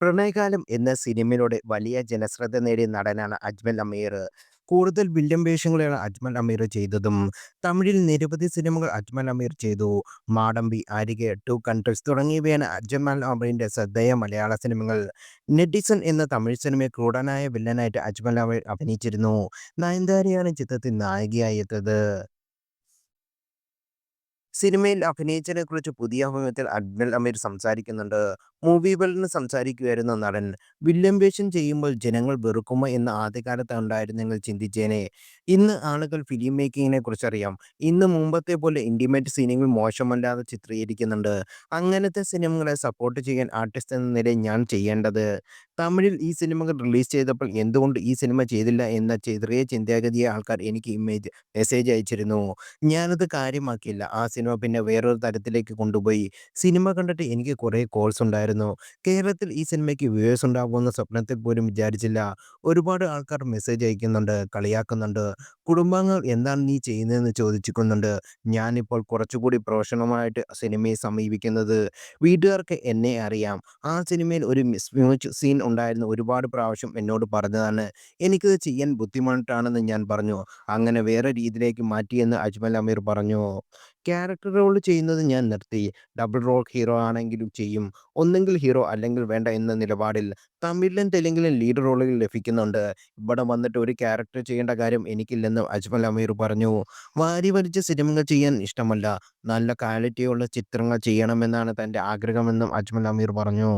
പ്രണയകാലം എന്ന സിനിമയിലൂടെ വലിയ ജനശ്രദ്ധ നേടിയ നടനാണ് അജ്മൽ അമീർ. കൂടുതൽ വില്ലൻ വേഷങ്ങളാണ് അജ്മൽ അമീർ ചെയ്തതും. തമിഴിൽ നിരവധി സിനിമകൾ അജ്മൽ അമീർ ചെയ്തു. മാടമ്പി, ആരികെ ടു കൺട്രീസ് തുടങ്ങിയവയാണ് അജ്മൽ അമീറിന്റെ ശ്രദ്ധേയ മലയാള സിനിമകൾ. നെഡിസൺ എന്ന തമിഴ് സിനിമയിൽ ക്രൂരനായ വില്ലനായിട്ട് അജ്മൽ അമീർ അഭിനയിച്ചിരുന്നു. നയൻതാരയാണ് ചിത്രത്തിൽ നായികയായി എത്തത് സിനിമയിൽ അഭിനയിച്ചതിനെക്കുറിച്ച് പുതിയ അഭിമുഖത്തിൽ അജ്മൽ അമീർ സംസാരിക്കുന്നുണ്ട്. മൂവി വേൾഡിന് സംസാരിക്കുമായിരുന്ന നടൻ, വില്യം ചെയ്യുമ്പോൾ ജനങ്ങൾ വെറുക്കുമോ എന്ന് ആദ്യകാലത്ത് ഉണ്ടായിരുന്നെങ്കിൽ ചിന്തിച്ചേനെ. ഇന്ന് ആളുകൾ ഫിലിം മേക്കിങ്ങിനെ കുറിച്ചറിയാം ഇന്ന് മുമ്പത്തെ പോലെ ഇന്റിമേറ്റ് സീനുകൾ മോശമല്ലാതെ ചിത്രീകരിക്കുന്നുണ്ട്. അങ്ങനത്തെ സിനിമകളെ സപ്പോർട്ട് ചെയ്യാൻ ആർട്ടിസ്റ്റ് എന്ന നിലയിൽ ഞാൻ ചെയ്യേണ്ടത്. തമിഴിൽ ഈ സിനിമകൾ റിലീസ് ചെയ്തപ്പോൾ എന്തുകൊണ്ട് ഈ സിനിമ ചെയ്തില്ല എന്ന ചെറിയ ചിന്താഗതിയെ ആൾക്കാർ എനിക്ക് ഇമേജ് മെസ്സേജ് അയച്ചിരുന്നു. ഞാനത് കാര്യമാക്കിയില്ല. ആ സിനിമ പിന്നെ വേറൊരു തരത്തിലേക്ക് കൊണ്ടുപോയി. സിനിമ കണ്ടിട്ട് എനിക്ക് കുറേ കോൾസ് ഉണ്ടായിരുന്നു. കേരളത്തിൽ ഈ സിനിമയ്ക്ക് വ്യൂവേഴ്സ് ഉണ്ടാകുമെന്ന സ്വപ്നത്തിൽ പോലും വിചാരിച്ചില്ല. ഒരുപാട് ആൾക്കാർ മെസ്സേജ് അയക്കുന്നുണ്ട്, കളിയാക്കുന്നുണ്ട്. കുടുംബാംഗങ്ങൾ എന്താണ് നീ ചെയ്യുന്നതെന്ന് ചോദിച്ചിരിക്കുന്നുണ്ട് ഞാനിപ്പോൾ കുറച്ചുകൂടി പ്രൊഫഷണലുമായിട്ട് സിനിമയെ സമീപിക്കുന്നത്. വീട്ടുകാർക്ക് എന്നെ അറിയാം. ആ സിനിമയിൽ ഒരു മിസ്മാച്ച് സീൻ ഉണ്ടായിരുന്നു ഒരുപാട് പ്രാവശ്യം എന്നോട് പറഞ്ഞതാണ്. എനിക്കത് ചെയ്യാൻ ബുദ്ധിമുട്ടാണെന്ന് ഞാൻ പറഞ്ഞു. അങ്ങനെ വേറെ രീതിയിലേക്ക് മാറ്റിയെന്ന് അജ്മൽ അമീർ പറഞ്ഞു. ക്യാരക്ടർ റോൾ ചെയ്യുന്നത് ഞാൻ നിർത്തി. ഡബിൾ റോൾ ഹീറോ ആണെങ്കിലും ചെയ്യും. ഒന്നെങ്കിൽ ഹീറോ അല്ലെങ്കിൽ വേണ്ട എന്ന നിലപാടിൽ. തമിഴിലും തെലുങ്കിലും ലീഡ് റോളുകൾ ലഭിക്കുന്നുണ്ട്. ഇവിടെ വന്നിട്ട് ഒരു ക്യാരക്ടർ ചെയ്യേണ്ട കാര്യം എനിക്കില്ലെന്ന് അജ്മൽ അമീർ പറഞ്ഞു. വാരിവലിച്ച് സിനിമകൾ ചെയ്യാൻ ഇഷ്ടമല്ല. നല്ല ക്വാളിറ്റിയുള്ള ചിത്രങ്ങൾ ചെയ്യണമെന്നാണ് തന്റെ ആഗ്രഹമെന്നും അജ്മൽ അമീർ പറഞ്ഞു.